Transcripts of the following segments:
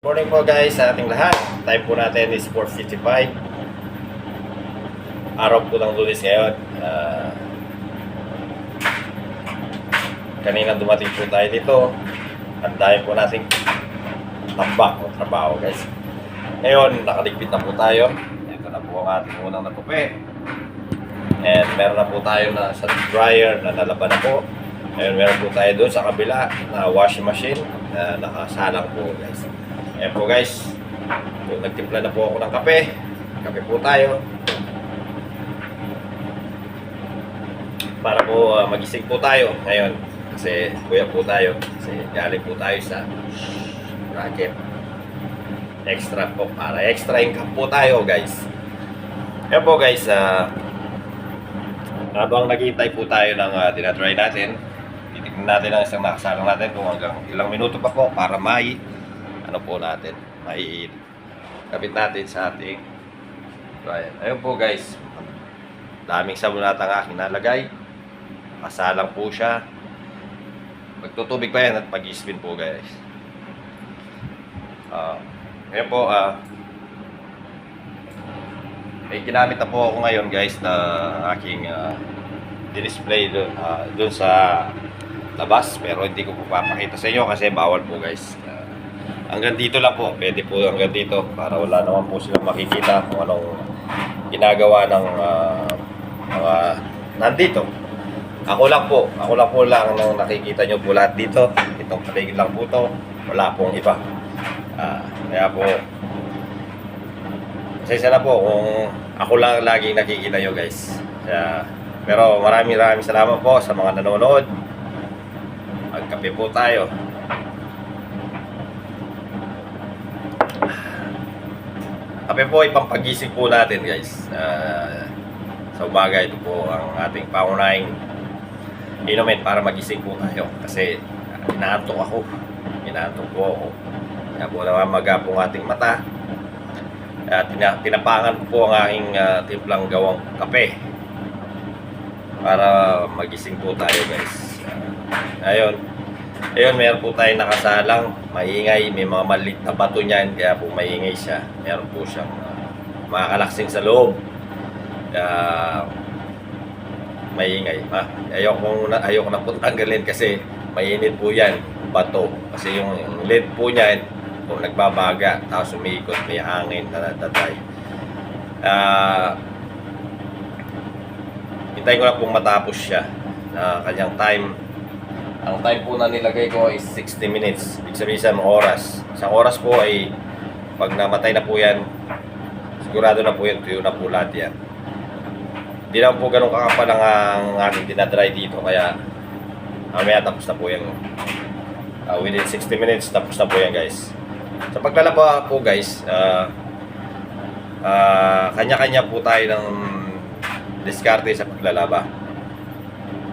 Morning po guys sa ating lahat. Time po natin is 4.55. Araw po ng lunes ngayon. Ah, kanina dumating po tayo dito. Ang dami po nating tambak o trabaho guys. Ngayon, nakaligpit na po tayo. Ito na po ang ating unang natupi. And meron na po tayo na sa dryer na nalaban na po. Ngayon, meron po tayo doon sa kabila na washing machine na nakasalang po guys. Ayan po guys. So, nagtimpla na po ako ng kape. Kape po tayo. Para po ah, magising po tayo ngayon. Kasi kuya po tayo. Kasi galing po tayo sa racket. Extra po. Para extra income po tayo guys. Ayan po guys. ah habang naghihintay po tayo ng uh, tinatry natin, titignan natin ang isang nakasalang natin kung hanggang ilang minuto pa po para mai ano po natin, mai kapit natin sa ating dryer. Ayun po guys, daming sabon natin ang aking nalagay. Kasalang po siya. Magtutubig pa yan at mag-spin po guys. Ah, ayun po, ah, may ginamit na po ako ngayon guys na aking uh, display doon ah, doon sa labas pero hindi ko po papakita sa inyo kasi bawal po guys. Hanggang dito lang po, pwede po hanggang dito para wala naman po silang makikita kung anong ginagawa ng ah, mga nandito. Ako lang po, ako lang po lang nang nakikita nyo po lahat dito. Itong paligid lang po to, wala pong iba. Ah, kaya po, Pasensya na po kung ako lang laging nakikita nyo guys. Kaya, pero maraming maraming salamat po sa mga nanonood. Magkape po tayo. Kape po ay pampagising po natin guys. Ah, sa umaga ito po ang ating pangunahing inumin para magising po tayo. Kasi uh, inaantok ako. Inaantok po ako. Kaya po namamaga po ang ating mata. At tina, tinapangan po ang aking ah, timplang gawang kape para magising po tayo guys. Ah, ayun. Ayun, meron po tayong nakasalang, maingay, may mga maliit na bato niyan, kaya po maingay siya. Meron po siyang uh, makakalaksing sa loob. Kaya maingay. Ah, ayoko na, ayoko na po tanggalin kasi mainit po yan, bato. Kasi yung, yung lid po niyan, kung nagbabaga, tapos umiikot, may hangin na natatay. Ah, hintayin ko na pong matapos siya na kanyang time. Ang time po na nilagay ko is 60 minutes. Ibig sabihin oras. Isang oras po ay pag namatay na po yan, sigurado na po yan, tuyo na po lahat yan. Hindi lang po ganun kakapal ang, ang ating dinadry dito, kaya mamaya tapos na po yan. Ah, within 60 minutes, tapos na po yan guys. Sa paglalaba po guys, ah, ah, kanya-kanya po tayo ng diskarte sa paglalaba.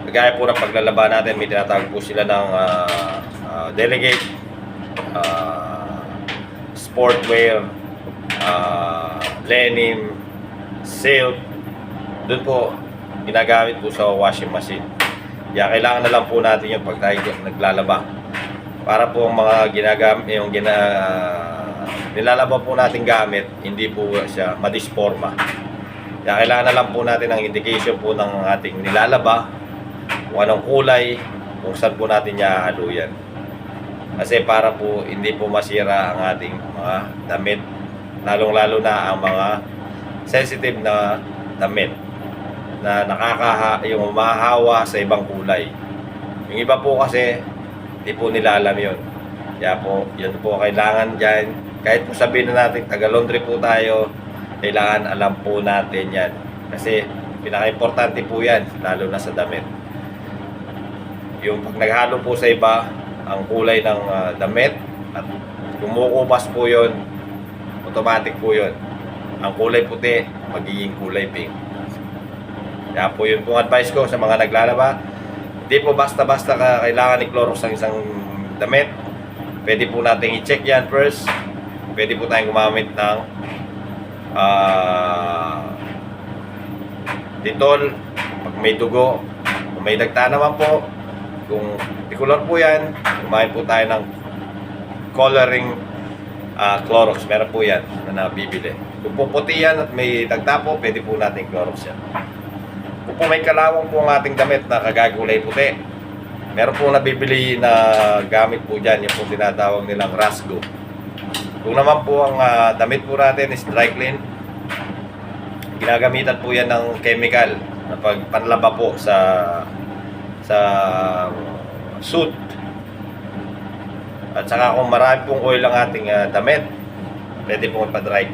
Kagaya po ng paglalaba natin, may tinatawag po sila ng ah, ah, delegate, ah, sportwear, uh, denim, silk. Doon po, ginagamit po sa washing machine. Kaya kailangan na lang po natin yung pag tayo naglalaba. Para po ang mga ginagamit, yung gina, nilalaba po natin gamit, hindi po siya madisforma. Kaya kailangan na lang po natin ang indication po ng ating nilalaba, kung anong kulay, kung saan po natin ihahalo yan. Kasi para po hindi po masira ang ating mga damit, lalong-lalo na ang mga sensitive na damit na nakakaha yung mahahawa sa ibang kulay. Yung iba po kasi hindi po nila alam yun. Kaya po, yun po kailangan dyan. Kahit po sabihin na natin taga-laundry po tayo, kailangan alam po natin yan. Kasi pinaka-importante po yan, lalo na sa damit. Yung pag naghalo po sa iba, ang kulay ng ah, damit at kumukupas po yun, automatic po yun. Ang kulay puti, magiging kulay pink. Kaya po yun pong advice ko sa mga naglalaba. Hindi po basta-basta ka kailangan i-Clorox ang isang damit. Pwede po natin i-check yan first. Pwede po tayong gumamit ng ah Dettol pag may dugo. Kung may dagta naman po, kung pikulor po yan, kumain po tayo ng coloring ah, Clorox. Meron po yan na nabibili. Kung po puti yan at may tagtapo, pwede po natin Clorox yan. Kung po may kalawang po ang ating damit na kagagulay puti, meron po nabibili na gamit po dyan, yung po tinatawag nilang Rasgo. Kung naman po ang ah, damit po natin is dry clean, ginagamitan po yan ng chemical na pagpanlaba po sa sa suit. At saka kung marami pong oil ang ating ah, damit, pwede pong ipa-dry.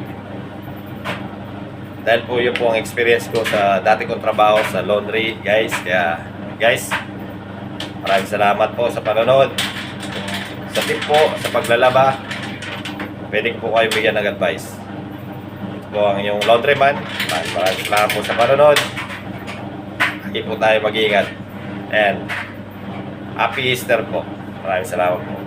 Dahil po yun po ang experience ko sa dati kong trabaho sa laundry, guys. Kaya, guys, maraming salamat po sa panonood. Sa tip po, sa paglalaba, pwede po kayo bigyan ng advice. Ito po ang inyong laundryman. Maraming salamat po sa panonood. Lagi po tayo mag-iingat. And, happy Easter po. Maraming salamat po.